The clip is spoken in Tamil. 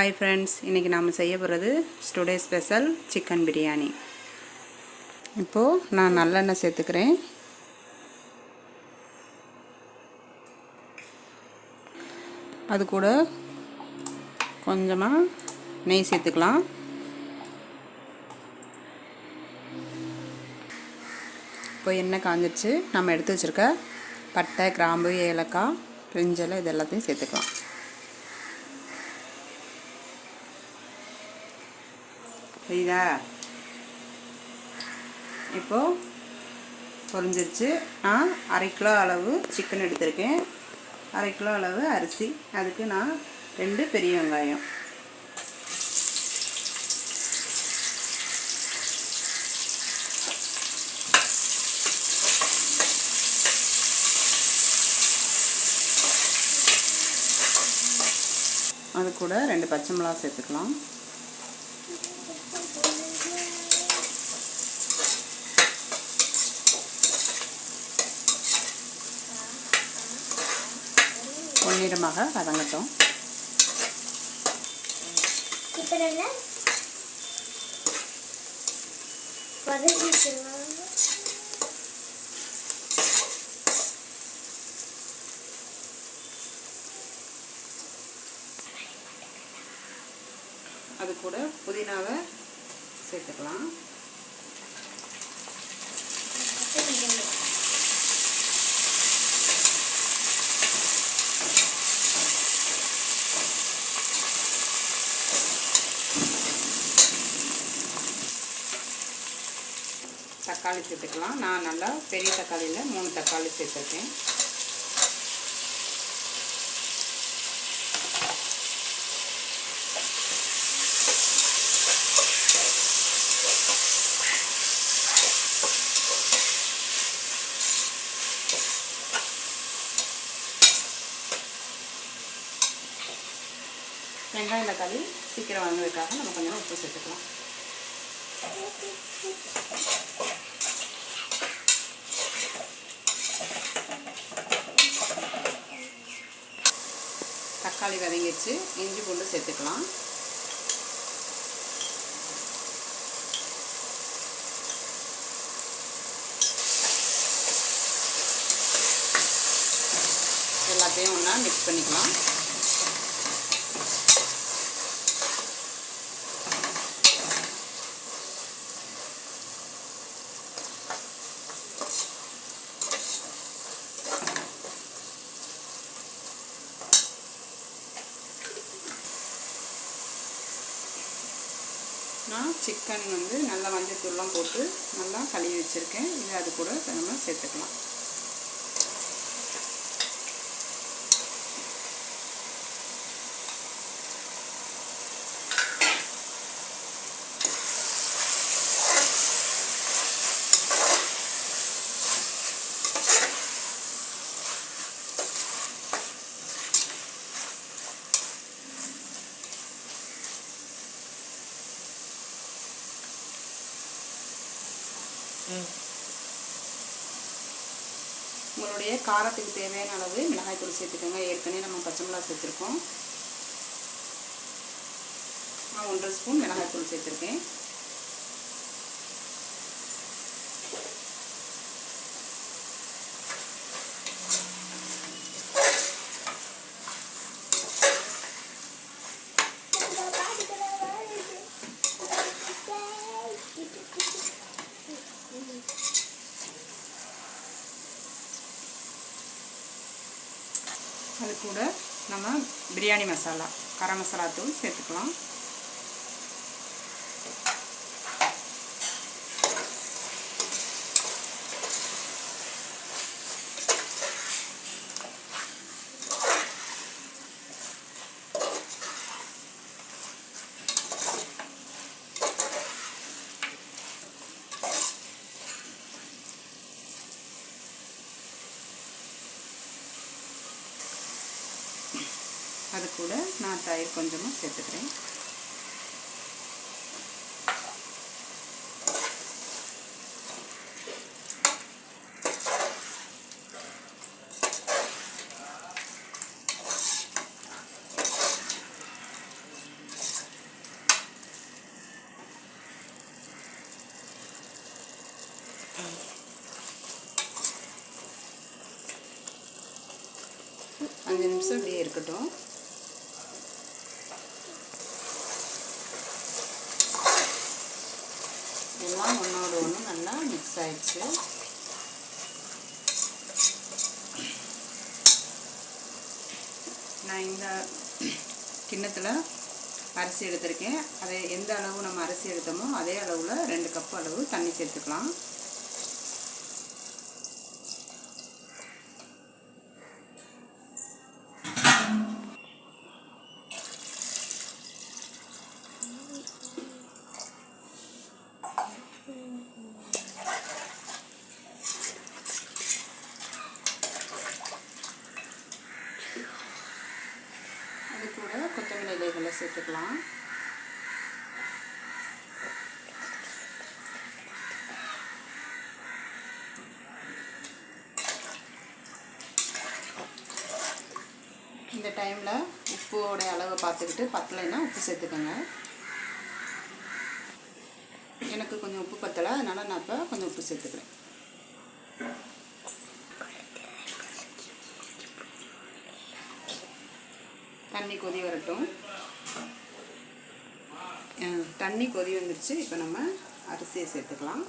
ஹாய் ஃப்ரெண்ட்ஸ் இன்றைக்கி நாம் செய்ய போகிறது ஸ்டுடே ஸ்பெஷல் சிக்கன் பிரியாணி இப்போது நான் நல்லெண்ணெய் சேர்த்துக்கிறேன். அது கூட கொஞ்சமாக நெய் சேர்த்துக்கலாம். இப்போ எண்ணெய் காஞ்சிருச்சு. நம்ம எடுத்து வச்சுருக்க பட்டை கிராம்பு ஏலக்காய் பிரிஞ்சலை இது எல்லாத்தையும் சேர்த்துக்கலாம். சரிதா இப்போது பொரிஞ்சிருச்சு. நான் அரை கிலோ அளவு சிக்கன் எடுத்திருக்கேன். அரை கிலோ அளவு அரிசி. அதுக்கு நான் ரெண்டு பெரிய வெங்காயம். அது கூட ரெண்டு பச்சை மிளகா சேர்த்துக்கலாம். பொன்னிறமாக வதங்கட்டும். அது கூட புதினாவை சேர்த்துக்கலாம். தக்காளி சேர்த்துக்கலாம். நான் நல்லா பெரிய தக்காளியில் மூணு தக்காளி சேர்த்துருக்கேன். வெங்காயம் தக்காளி சீக்கிரம் வந்ததுக்காக நம்ம கொஞ்சம் உப்பு சேர்த்துக்கலாம். தக்காளி வதங்கிடுச்சு. இஞ்சி பூண்டு சேர்த்துக்கலாம். எல்லாத்தையும் ஒன்றா மிக்ஸ் பண்ணிக்கலாம். நான் சிக்கன் வந்து நல்லா மஞ்சத்தூள்லாம் போட்டு நல்லா கழுவி வச்சுருக்கேன். இது அது கூட நம்ம சேர்த்துக்கலாம். உங்களுடைய காரத்துக்கு தேவையான அளவு மிளகாய் தூள் சேர்த்துக்கோங்க. ஏற்கனவே நம்ம பச்சை மிளகாய் சேர்த்துருக்கோம். நான் ஒன்றரை ஸ்பூன் மிளகாய் தூள் சேர்த்துருக்கேன். அது கூட நம்ம பிரியாணி மசாலா கரம் மசாலா தூள் சேர்த்துக்கலாம். கூட நான் தயிர் கொஞ்சமாக சேர்த்துக்கிறேன். அஞ்சு நிமிஷம் இப்படியே இருக்கட்டும். மிக்ஸ் ஆயிடுச்சு நான் இந்த கிண்ணத்தில் அரிசி எடுத்திருக்கேன். அதை எந்த அளவு நம்ம அரிசி எடுத்தோமோ அதே அளவில் ரெண்டு கப் அளவு தண்ணி சேர்த்துக்கலாம் அது கூட கொத்தமல்லி இலைகளை சேர்த்துக்கலாம் இந்த டைமில் உப்போட அளவை பார்த்துக்கிட்டு பத்தலைன்னா உப்பு சேர்த்துக்கோங்க. எனக்கு கொஞ்சம் உப்பு பத்தலை அதனால் நான் இப்போ கொஞ்சம் உப்பு சேர்த்துக்கிறேன். தண்ணி கொதி வரட்டும். தண்ணி கொதி வந்துருச்சு. இப்போ நம்ம அரிசியை சேர்த்துக்கலாம்.